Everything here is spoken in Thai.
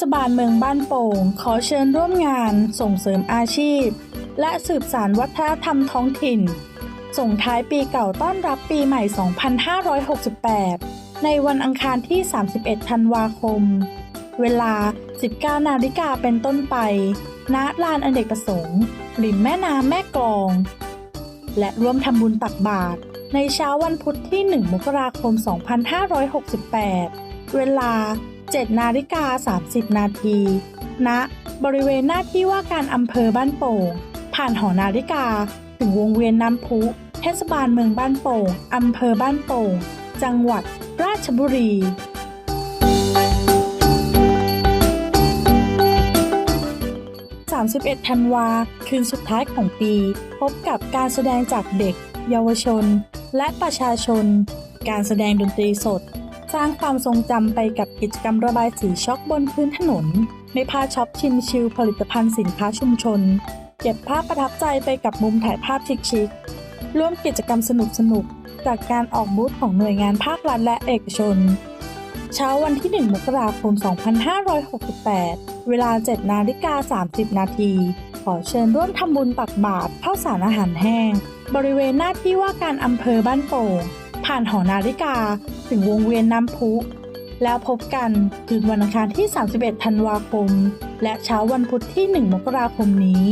ศบาลเมืองบ้านโป่ง ขอเชิญร่วมงานส่งเสริมอาชีพ และสืบสานวัฒนธรรมท้องถิ่น ส่งท้ายปีเก่าต้อนรับปีใหม่ 2568 ในวันอังคารที่ 31 ธันวาคม เวลา 19 นาฬิกาเป็นต้นไป ณ ลานอเนกประสงค์ ริมแม่น้ำแม่กลอง และร่วมทำบุญตักบาตรในเช้าวันพุธที่ 1 มกราคม 2568 เวลา 7นาฬิกา30 นาทีณบริเวณหน้าที่ว่าการอำเภอบ้านโป่ง ผ่านหอนาฬิกา ถึงวงเวียนน้ำพุ เทศบาลเมืองบ้านโป่งอำเภอบ้านโป่ง จังหวัดราชบุรี31ธันวาคืนสุดท้ายของปี พบกับการแสดงจากเด็ก เยาวชน และประชาชน การแสดงดนตรีสด สร้างความทรงจำไปกับกิจกรรมระบายสีช็อกบนพื้นถนน ไม่พลาดช็อปชิมชิลผลิตภัณฑ์สินค้าชุมชน เก็บภาพประทับใจไปกับมุมถ่ายภาพชิคๆร่วมกิจกรรมสนุกๆจากการออกบูธของหน่วยงานภาครัฐและเอกชน เช้าวันที่ 1 มกราคม 2568 เวลา 7 นาฬิกา 30 นาที ขอเชิญร่วมทำบุญตักบาตรข้าวสารอาหารแห้ง บริเวณหน้าที่ว่าการอำเภอบ้านโป่ง ผ่านหอนาฬิกาถึงวงเวียนน้ำพุ แล้วพบกันคืนวันอังคารที่ 31 ธันวาคม และเช้าวันพุธที่ 1 มกราคมนี้